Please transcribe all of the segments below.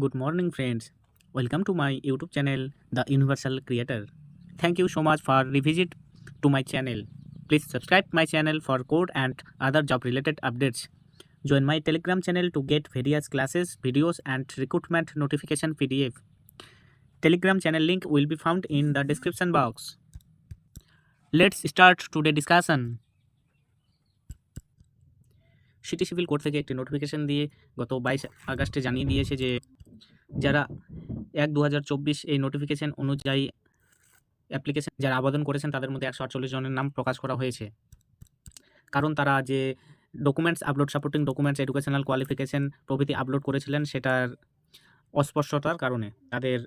Good morning, friends. Welcome to my YouTube channel, The Universal Creator. Thank you so much for revisit to my channel. Please subscribe my channel for code and other job related updates. Join my Telegram channel to get various classes, videos, and recruitment notification PDF. Telegram channel link will be found in the description box. Let's start today discussion. City civil court থেকে একটি notification দিয়ে গত বাইশ আগস্টে জানিয়ে দিয়েছে যে যারা এক দু এই নোটিফিকেশন অনুযায়ী অ্যাপ্লিকেশন যারা আবেদন করেছেন, তাদের মধ্যে একশো আটচল্লিশ জনের নাম প্রকাশ করা হয়েছে। কারণ তারা যে documents upload supporting documents educational qualification প্রভৃতি আপলোড করেছিলেন, সেটার অস্পষ্টতার কারণে তাদের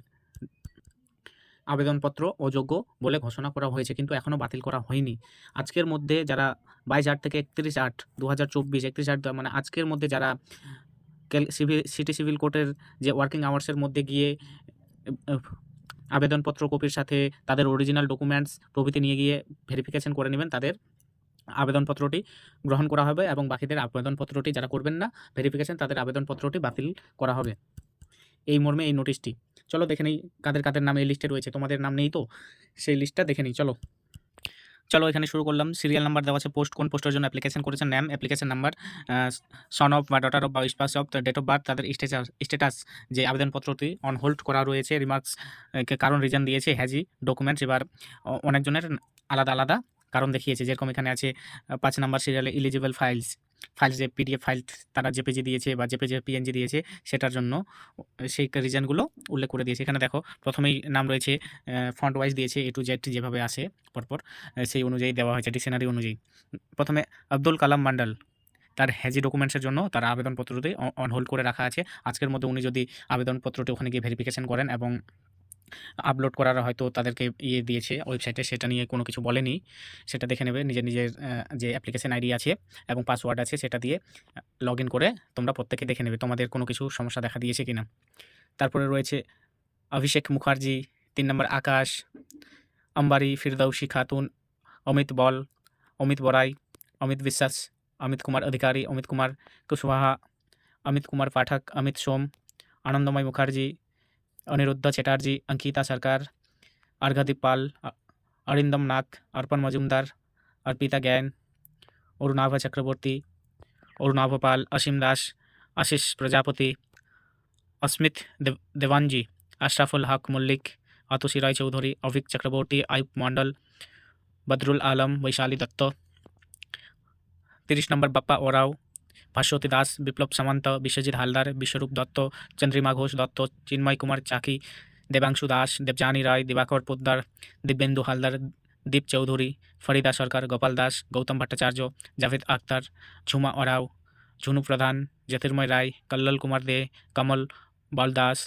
আবেদনপত্র অযোগ্য বলে ঘোষণা করা হয়েছে, কিন্তু এখনও বাতিল করা হয়নি। আজকের মধ্যে যারা বাইশ আট থেকে একত্রিশ আট দু হাজার চব্বিশ, একত্রিশ আট মানে আজকের মধ্যে যারা সিটি সিভিল কোর্টের যে ওয়ার্কিং আওয়ার্সের মধ্যে গিয়ে আবেদনপত্র, কপির সাথে তাদের অরিজিনাল ডকুমেন্টস প্রভৃতি নিয়ে গিয়ে ভেরিফিকেশন করে নেবেন তাদের আবেদনপত্রটি গ্রহণ করা হবে এবং বাকিদের আবেদনপত্রটি যারা করবেন না, ভেরিফিকেশন তাদের আবেদনপত্রটি বাতিল করা হবে। এই মর্মে এই নোটিশটি। চলো দেখে নিই কাদের কাদের নাম এই লিস্টে রয়েছে। তোমাদের নাম নেই তো? সেই লিস্টটা দেখে নিই। চলো। চলো এখানে শুরু করলাম। সিরিয়াল নাম্বার দেওয়া আছে পোস্ট কোন পোস্টের জন্য অ্যাপ্লিকেশন করেছে name application number son of বা ডটার অফ বা spouse of date of birth তাদের স্টেটাস স্টেটাস যে আবেদনপত্রটি অন হোল্ড করা রয়েছে রিমার্কস কারণ রিজন দিয়েছে হ্যাজি ডকুমেন্টস এবার অনেকজনের আলাদা আলাদা কারণ দেখিয়েছে। যেরকম এখানে আছে পাঁচ নাম্বার সিরিয়ালে ইলিজিবল ফাইলস ফাইলস যে পিডিএফ ফাইল তারা জেপিজি দিয়েছে বা জেপিজি পিএনজি দিয়েছে সেটার জন্য সেই রিজনগুলো উল্লেখ করে দিয়েছে। এখানে দেখো, প্রথমেই নাম রয়েছে ফন্ট ওয়াইজ দিয়েছে এ টু জেড যেভাবে আসে পরপর সেই অনুযায়ী দেওয়া হয়েছে ডিকশনারি অনুযায়ী। প্রথমে আব্দুল কালাম মান্ডাল, তার হ্যাজি ডকুমেন্টসের জন্য তার আবেদনপত্রটি অন হোল্ড করে রাখা আছে। আজকের মধ্যে উনি যদি আবেদনপত্রটি ওখানে গিয়ে ভেরিফিকেশন করেন এবং আপলোড করার হয়তো তাদেরকে ইয়ে দিয়েছে ওয়েবসাইটে সেটা নিয়ে কোনো কিছু বলেনি। সেটা দেখে নেবে, নিজের নিজের যে অ্যাপ্লিকেশন আইডি আছে এবং পাসওয়ার্ড আছে, সেটা দিয়ে লগ করে তোমরা প্রত্যেকে দেখে নেবে, তোমাদের কোনো কিছু সমস্যা দেখা দিয়েছে কি না তারপরে রয়েছে অভিষেক মুখার্জি, তিন নম্বর আকাশ, আম্বারি ফিরদৌসি খাতুন, অমিত বল, অমিত বরাই অমিত বিশ্বাস, অমিত কুমার অধিকারী, অমিত কুমার কুশওয়াহা অমিত কুমার পাঠক, অমিত সোম, আনন্দময় মুখার্জি অনিরুদ্ধ চ্যাটার্জি অঙ্কিতা সরকার অর্ঘদীপ পাল অ- অরিন্দম নাগ অর্পণ মজুমদার অর্পিতা জ্ঞান অরুণাভ চক্রবর্তী অরুণাভ পাল অসীম দাস আশিস প্রজাপতি অস্মিত দেব দেবাঞ্জি আশরাফুল হক মল্লিক আতুষী রায় চৌধুরী অভিক চক্রবর্তী আয়ুব মণ্ডল বদরুল আলম বৈশালী দত্ত তিরিশ নম্বর বাপ্পা ওরাও ভাস্বতী দাস বিপ্লব সামন্ত, বিশ্বজিৎ হালদার, বিশ্বরূপ দত্ত, চন্দ্রিমা ঘোষ দত্ত, চিন্ময় কুমার চাকি, দেবাংশু দাস, দেবযানী রায়, দিবাকর পোদ্দার, দিব্যেন্দু হালদার, দীপ চৌধুরী, ফরিদা সরকার, গোপাল দাস, গৌতম ভট্টাচার্য, জাভেদ আক্তার ঝুমা ওরাও, ঝুনু প্রধান, জ্যোতির্ময় রায়, কল্লল কুমার দে, কমল বল দাস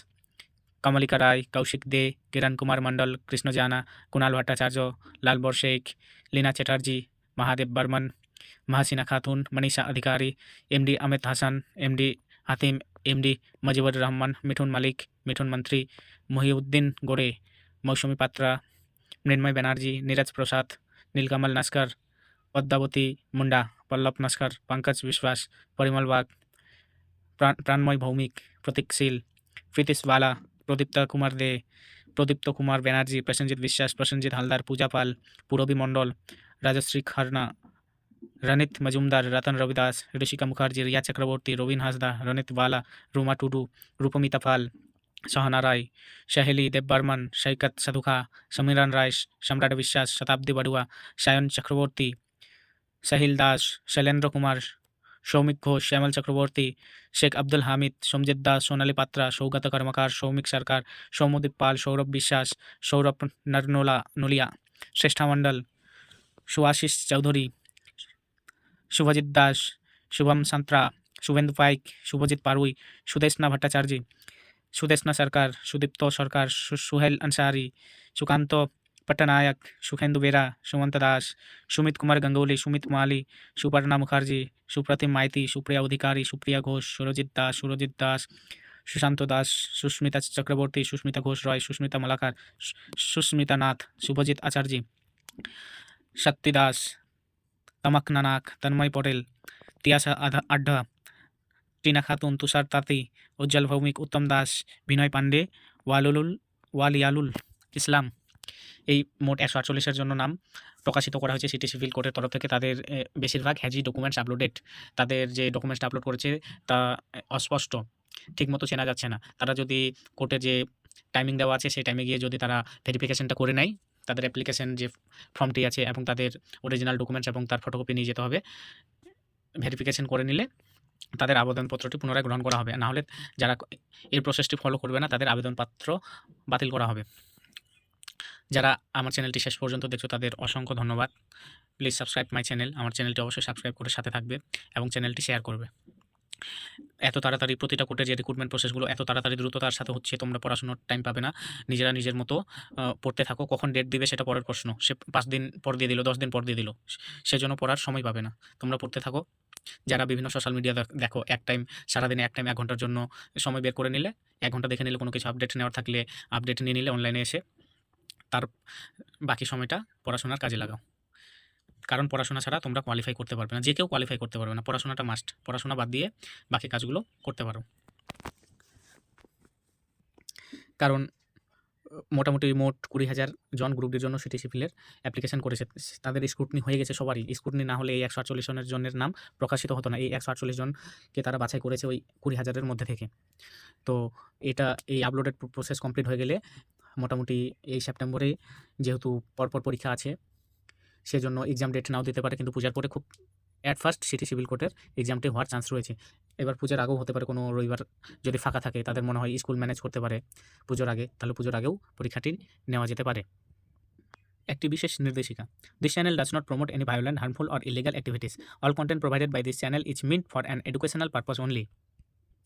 কমলিকা রায়, কৌশিক দে, কিরণ Kumar Mondal, Krishna Jana, Kunal Bhattacharya, Lalbar Sheikh, Leena Chatterjee, Mahadev Barman. Mahasina Khatun Manisha Adhikari MD Amit Hasan MD Hatim MD Mujibur Rahman Mithun Malik Mithun Mantri Mohiuddin Gore মৌসুমী পাত্রা মৃন্ময় ব্যানার্জি নীরজ প্রসাদ নীলকমল নস্কর পদ্মাবতী মুন্ডা পল্লব নস্কর পঙ্কজ বিশ্বাস পরিমল বাগ প্রাণ প্রাণময় ভৌমিক প্রতীক শীল প্রীতিশ বালা প্রদীপ্ত কুমার দে প্রদীপ্ত Kumar Banerjee Prosenjit Biswas Prosenjit Haldar Puja Pal Purabi Mondal Rajashree Kharna Ranit Majumdar, Ratan Ravidas, Rishika Mukherjee, Riya Chakraborty Robin Hansda Ranit Bala, Ruma Tudu, रूपमिता Pal, Sahana Roy शहली देव बर्मन शैकत सदुखा, समीरन राय सम्राट विश्वास, शताब्दी बड़ुआ, सायन चक्रवर्ती, सहिल दास, शैलेंद्र कुमार, सौमिक घोष, श्यामल चक्रवर्ती, शेख अब्दुल हामिद, सोमजित दास, सोनाली पात्रा, सौगत कर्मकार, सौमिक सरकार, सौमुदीप पाल, सौरभ विश्वास, सौरभ नरनोला, नुलिया, श्रेष्ठा मंडल, सुआशीष चौधरी শুভজিৎ দাস শুভম সান্ত্রা শুভেন্দু পাইক শুভজিৎ পারুই সুদেশনা ভট্টাচার্য সুদেশনা সরকার সুদীপ্ত সরকার সু- সুহেল আনসারি সুকান্ত পট্টনায়ক সুখেন্দু বেরা সুমন্ত দাস সুমিত কুমার গাঙ্গুলি সুমিত মালি সুপর্ণা মুখার্জি সুপ্রতিম মাইতি সুপ্রিয়া অধিকারী সুপ্রিয়া ঘোষ সুরজিৎ দাস সুরজিৎ দাস সুশান্ত দাস সুস্মিতা চক্রবর্তী সুস্মিতা ঘোষ রয় সুস্মিতা মালাকার সু- সুস্মিতা নাথ শুভজিৎ আচার্য সত্যি দাস তমক নানাক, তন্ময় পটেল তিয়াসা আধা আড্ডা, টিনা খাতুন তুষার তাঁতি, উজ্জ্বল ভৌমিক, উত্তম দাস, বিনয় পাণ্ডে, ওয়ালুলুল ওয়ালিয়ালুল ইসলাম এই মোট একশো আটচল্লিশের জন্য নাম প্রকাশিত করা হয়েছে সিটি সিভিল কোর্টের তরফ থেকে। তাদের বেশিরভাগ হ্যাজি ডকুমেন্টস আপলোডেড। তাদের যে ডকুমেন্টসটা আপলোড করেছে তা অস্পষ্ট। ঠিকমতো চেনা যাচ্ছে না। তারা যদি কোর্টের যে টাইমিং দেওয়া আছে, সেই টাইমে গিয়ে যদি তারা ভেরিফিকেশনটা করে নেয় তাদের অ্যাপ্লিকেশন যে ফর্মটি আছে এবং তাদের অরিজিনাল ডকুমেন্টস এবং তার ফটোকপি নিয়ে যেতে হবে ভেরিফিকেশন করে নিলে তাদের আবেদনপত্রটি পুনরায় গ্রহণ করা হবে। না হলে যারা এই প্রসেসটি ফলো করবে না, তাদের আবেদনপত্র বাতিল করা হবে। যারা আমার চ্যানেলটি শেষ পর্যন্ত দেখছ, তাদের অসংখ্য ধন্যবাদ। প্লিজ সাবস্ক্রাইব মাই চ্যানেল আমার চ্যানেলটি অবশ্যই সাবস্ক্রাইব করে সাথে থাকবে এবং চ্যানেলটি শেয়ার করবে। এত তাড়াতাড়ি প্রতিটা কোর্টের যে রিক্রুটমেন্ট প্রসেসগুলো এত তাড়াতাড়ি দ্রুততার সাথে হচ্ছে তোমরা পড়াশোনার টাইম পাবে না। নিজেরা নিজের মতো পড়তে থাকো। কখন ডেট দিবে সেটা পরের প্রশ্ন। সে পাঁচ দিন পর দিয়ে দিল, দশ দিন পর দিয়ে দিল। সেজন্য পড়ার সময় পাবে না। তোমরা পড়তে থাকো। যারা বিভিন্ন সোশ্যাল মিডিয়া দেখো, এক টাইম সারাদিনে এক টাইম এক ঘণ্টার জন্য সময় বের করে নিলে, এক ঘণ্টা দেখে নিলে কোনো কিছু আপডেট নেওয়ার থাকলে আপডেট নিয়ে নিলে অনলাইনে এসে তার বাকি সময়টা পড়াশোনার কাজে লাগাও। কারণ পড়াশোনা ছাড়া তোমরা কোয়ালিফাই করতে পারবে না। যে কেউ কোয়ালিফাই করতে পারবে না। পড়াশোনাটা মাস্ট পড়াশোনা বাদ দিয়ে বাকি কাজগুলো করতে পারো। কারণ, মোটামুটি মোট কুড়ি হাজার জন গ্রুপের জন্য সিটি সিভিলের অ্যাপ্লিকেশন করেছে। তাদের স্ক্রুটনি হয়ে গেছে সবারই। স্ক্রুটনি না হলে এই একশো আটচল্লিশ জনের জনের নাম প্রকাশিত হতো না। এই একশো আটচল্লিশ জনকে তারা বাছাই করেছে ওই কুড়ি হাজারের মধ্যে থেকে। তো এটা এই আপলোডেড প্রসেস কমপ্লিট হয়ে গেলে মোটামুটি এই সেপ্টেম্বরে যেহেতু পরপর পরীক্ষা আছে সেজন্য এক্সাম ডেট নাও দিতে পারে, কিন্তু পূজার পরে খুব অ্যাট ফার্স্ট সিটি সিভিল কোর্টের এক্সামটি হওয়ার চান্স রয়েছে। এবার পূজার আগেও হতে পারে কোনো রবিবার যদি ফাঁকা থাকে, তাদের মনে হয় স্কুল ম্যানেজ করতে পারে পুজোর আগে, তাহলে পুজোর আগেও পরীক্ষাটি নেওয়া যেতে পারে। একটি বিশেষ নির্দেশিকা this channel does not promote any violent harmful or illegal activities all content provided by this channel is meant for an educational purpose only